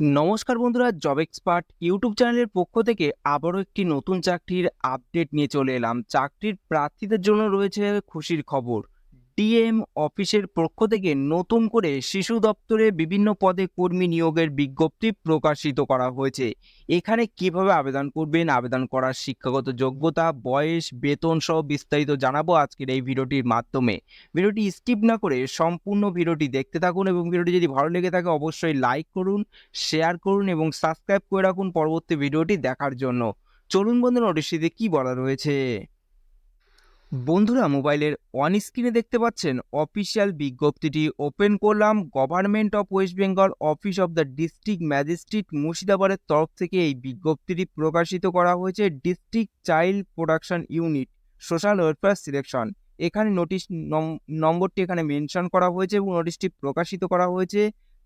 নমস্কার বন্ধুরা job expert YouTube চ্যানেলের পক্ষ থেকে আবারও একটি নতুন চাকরির আপডেট নিয়ে চলে এলাম। চাকরির প্রার্থীদের জন্য রয়েছে খুশির খবর। ডিএম অফিসের পক্ষ থেকে নতুন করে শিশু দপ্তরে বিভিন্ন পদে কর্মী নিয়োগের বিজ্ঞপ্তি প্রকাশিত করা হয়েছে। এখানে কীভাবে আবেদন করবেন, আবেদন করার শিক্ষাগত যোগ্যতা, বয়স, বেতন সহ বিস্তারিত জানাব আজকের এই ভিডিওটির মাধ্যমে। ভিডিওটি স্কিপ না করে সম্পূর্ণ ভিডিওটি দেখতে থাকুন এবং ভিডিওটি যদি ভালো লেগে থাকে অবশ্যই লাইক করুন, শেয়ার করুন এবং সাবস্ক্রাইব করে রাখুন পরবর্তী ভিডিওটি দেখার জন্য। চলুন বন্ধু নোটিশটিতে কি বলা রয়েছে? বন্ধুরা, মোবাইলের অন স্ক্রিনে দেখতে পাচ্ছেন অফিসিয়াল বিজ্ঞপ্তিটি ওপেন করলাম। Government of West Bengal office of the district magistrate মুর্শিদাবাদের তরফ থেকে এই বিজ্ঞপ্তিটি প্রকাশিত করা হয়েছে district child production unit social welfare selection এখানে নোটিশ নম্বরটি এখানে মেনশন করা হয়েছে এবং নোটিশটি প্রকাশিত করা হয়েছে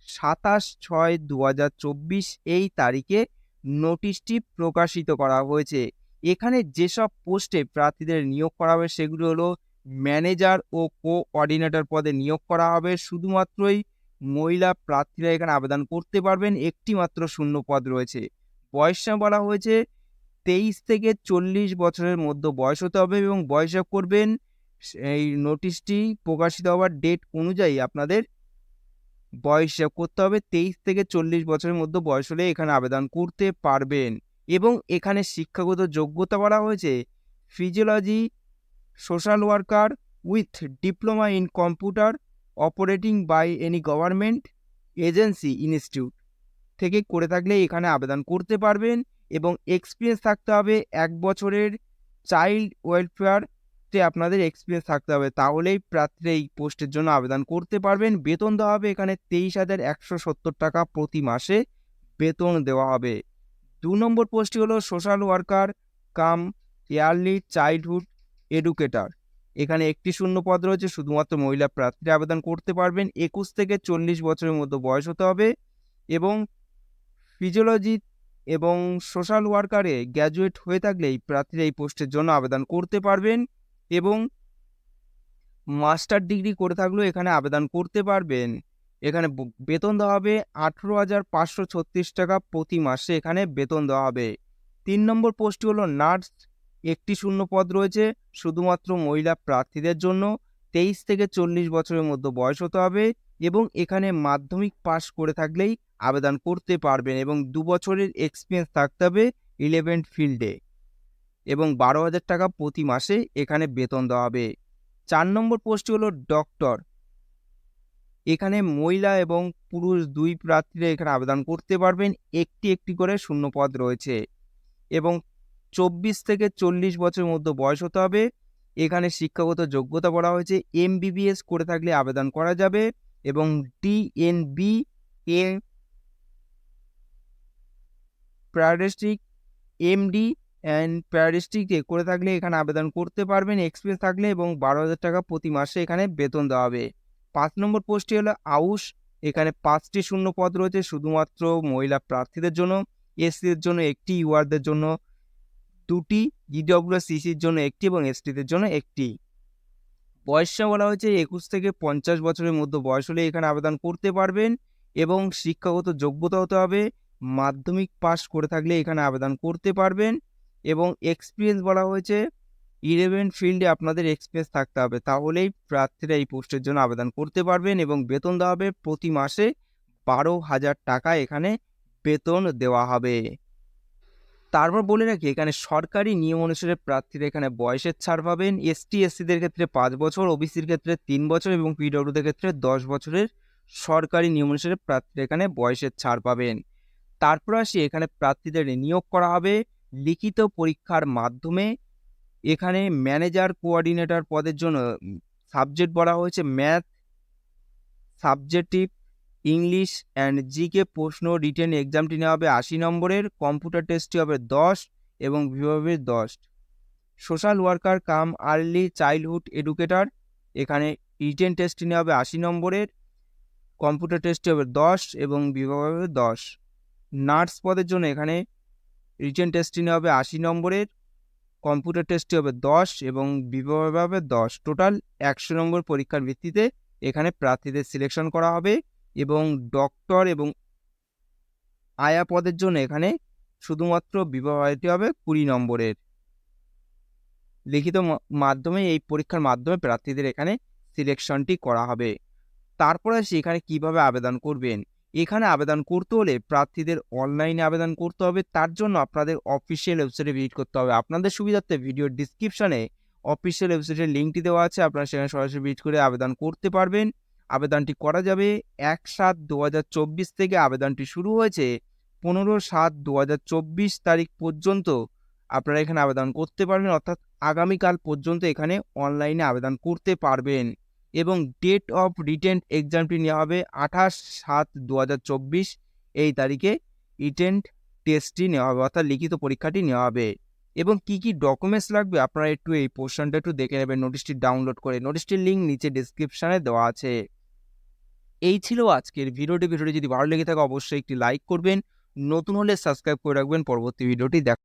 সাতাশ ছয় দু এই তারিখে। নোটিশটি প্রকাশিত করা হয়েছে। এখানে যেসব পোস্টে প্রার্থীদের নিয়োগ করা হবে সেগুলো হলো ম্যানেজার ও কোঅর্ডিনেটর পদে নিয়োগ করা হবে। শুধুমাত্রই মহিলা প্রার্থীরা এখানে আবেদন করতে পারবেন। একটি মাত্র শূন্য পদ রয়েছে। বয়সটা বলা হয়েছে তেইশ থেকে চল্লিশ বছরের মধ্যে বয়স হতে হবে এবং বয়স করবেন। এই নোটিশটি প্রকাশিত হওয়ার ডেট অনুযায়ী আপনাদের বয়স করতে হবে। তেইশ থেকে চল্লিশ বছরের মধ্যে বয়স হলে এখানে আবেদন করতে পারবেন। এবং এখানে শিক্ষাগত যোগ্যতা বলা হয়েছে physiology social worker with diploma in computer operating by any government agency institute থেকে করে থাকলে এখানে আবেদন করতে পারবেন এবং এক্সপিরিয়েন্স থাকতে হবে এক বছরের চাইল্ড ওয়েলফেয়ারতে আপনাদের এক্সপিরিয়েন্স থাকতে হবে। তাহলেই প্রার্থীরা এই পোস্টের জন্য আবেদন করতে পারবেন। বেতন দেওয়া হবে এখানে তেইশ হাজার একশো সত্তর টাকা প্রতি মাসে বেতন দেওয়া হবে। দু নম্বর পোস্টটি হলো social worker cum early childhood educator. এখানে একটি শূন্য পদ রয়েছে, শুধুমাত্র মহিলা প্রার্থীরা আবেদন করতে পারবেন। একুশ থেকে চল্লিশ বছরের মধ্যে বয়স হতে হবে এবং ফিজিওলজি এবং সোশ্যাল ওয়ার্কারে গ্র্যাজুয়েট হয়ে থাকলেই প্রার্থীরা এই পোস্টের জন্য আবেদন করতে পারবেন এবং মাস্টার ডিগ্রি করে থাকলেও এখানে আবেদন করতে পারবেন। এখানে বেতন দেওয়া হবে আঠেরো হাজার পাঁচশো ছত্রিশ টাকা প্রতি মাসে এখানে বেতন দেওয়া হবে। তিন নম্বর পোস্টটি হলো, নার্স একটি শূন্য পদ রয়েছে, শুধুমাত্র মহিলা প্রার্থীদের জন্য। তেইশ থেকে চল্লিশ বছরের মধ্যে বয়স হতে হবে এবং এখানে মাধ্যমিক পাস করে থাকলেই আবেদন করতে পারবেন এবং দু বছরের এক্সপিরিয়েন্স থাকতে হবে ইলেভেন্থ ফিল্ডে এবং বারো হাজার টাকা প্রতি মাসে এখানে বেতন দেওয়া হবে। চার নম্বর পোস্টটি হলো ডক্টর এখানে মহিলা এবং পুরুষ দুই প্রার্থীরা এখানে আবেদন করতে পারবেন। একটি একটি করে শূন্য পদ রয়েছে এবং চব্বিশ থেকে চল্লিশ বছরের মধ্যে বয়স হতে হবে। এখানে শিক্ষাগত যোগ্যতা বলা হয়েছে। এমবিবিএস করে থাকলে আবেদন করা যাবে এবং ডিএনবি এ প্যারাডিস্ট্রিক, এমডি অ্যান্ড প্যারাডিস্ট্রিক্টে করে থাকলে এখানে আবেদন করতে পারবেন। এক্সপিরিয়েন্স থাকলে এবং বারো হাজার টাকা প্রতি মাসে এখানে বেতন দেওয়া হবে। পাঁচ নম্বর পোস্টটি হলো, আউশ, এখানে পাঁচটি শূন্য পদ রয়েছে, শুধুমাত্র মহিলা প্রার্থীদের জন্য, এসসিদের জন্য একটি, ইউআরদের জন্য দুটি ইডব্লিউ সিসির জন্য একটি এবং এসটিদের জন্য একটি। বয়সটা বলা হয়েছে একুশ থেকে পঞ্চাশ বছরের মধ্যে বয়স হলে এখানে আবেদন করতে পারবেন এবং শিক্ষাগত যোগ্যতা হতে হবে, মাধ্যমিক পাস করে থাকলে এখানে আবেদন করতে পারবেন এবং এক্সপিরিয়েন্স বলা হয়েছে ইলেভেন ফিল্ডে আপনাদের এক্সপিরিয়েন্স থাকতে হবে। তাহলেই প্রার্থীরা এই পোস্টের জন্য আবেদন করতে পারবেন এবং বেতন দেওয়া হবে প্রতি মাসে বারো হাজার টাকা এখানে বেতন দেওয়া হবে। তারপর বলে রাখি, এখানে সরকারি নিয়ম অনুসারে প্রার্থীরা এখানে বয়সের ছাড় পাবেন। এসটি, এসসিদের ক্ষেত্রে পাঁচ বছর, ওবিসির ক্ষেত্রে তিন বছর এবং পিডব্লিউদের ক্ষেত্রে দশ বছরের সরকারি নিয়ম অনুসারে প্রার্থীরা এখানে বয়সের ছাড় পাবেন। তারপর আসি, এখানে প্রার্থীদের নিয়োগ করা হবে লিখিত পরীক্ষার মাধ্যমে। এখানে ম্যানেজার কোঅর্ডিনেটর পদের জন্য সাবজেক্ট বলা হয়েছে math subjective English and GK প্রশ্ন রিটেন এক্সামটি নেওয়া হবে আশি নম্বরের কম্পিউটার টেস্টটি হবে দশ এবং বিভাগের দশ। Social worker cum early childhood educator এখানে রিটেন টেস্টটি নেওয়া হবে আশি নম্বরের কম্পিউটার টেস্টটি হবে দশ এবং বিভাগ হবে দশ। নার্স পদের জন্য এখানে রিটেন টেস্টটি নেওয়া হবে আশি নম্বরের কম্পিউটার টেস্টটি হবে দশ এবং বিভাগ হবে দশ। টোটাল একশো নম্বর পরীক্ষার ভিত্তিতে এখানে প্রার্থীদের সিলেকশন করা হবে এবং ডক্টর এবং আয়া পদের জন্য এখানে শুধুমাত্র বিবাহিত হবে কুড়ি নম্বরের। লিখিত মাধ্যমে এই পরীক্ষার মাধ্যমে প্রার্থীদের এখানে সিলেকশনটি করা হবে। তারপরে আসি এখানে কীভাবে আবেদন করবেন। এখানে আবেদন করতে হলে প্রার্থীদের অনলাইনে আবেদন করতে হবে। তার জন্য আপনাদের অফিসিয়াল ওয়েবসাইটে ভিজিট করতে হবে। আপনাদের সুবিধার্থে ভিডিওর ডিসক্রিপশানে অফিসিয়াল ওয়েবসাইটের লিঙ্কটি দেওয়া আছে। আপনারা সেখানে সরাসরি ভিজিট করে আবেদন করতে পারবেন। আবেদনটি করা যাবে এক সাত দু থেকে আবেদনটি শুরু হয়েছে পনেরো সাত দু তারিখ পর্যন্ত আপনারা এখানে আবেদন করতে পারবেন। অর্থাৎ আগামীকাল পর্যন্ত এখানে অনলাইনে আবেদন করতে পারবেন। এবং ডেট অফ রিটেন এক্সামটি নেওয়া হবে আঠাশ সাত দু এই তারিখে রিটেন টেস্টটি নেওয়া হবে, অর্থাৎ লিখিত পরীক্ষাটি নেওয়া হবে। এবং কি কি ডকুমেন্টস লাগবে আপনারা একটু এই পোর্শনটা একটু দেখে নেবেন নোটিশটি ডাউনলোড করে। নোটিশটির লিঙ্ক নিচে ডিসক্রিপশানে দেওয়া আছে। এই ছিল আজকের ভিডিওটি ভিডিওটি যদি ভালো লেগে থাকে অবশ্যই একটি লাইক করবেন। নতুন হলে সাবস্ক্রাইব করে রাখবেন। পরবর্তী ভিডিওটি দেখ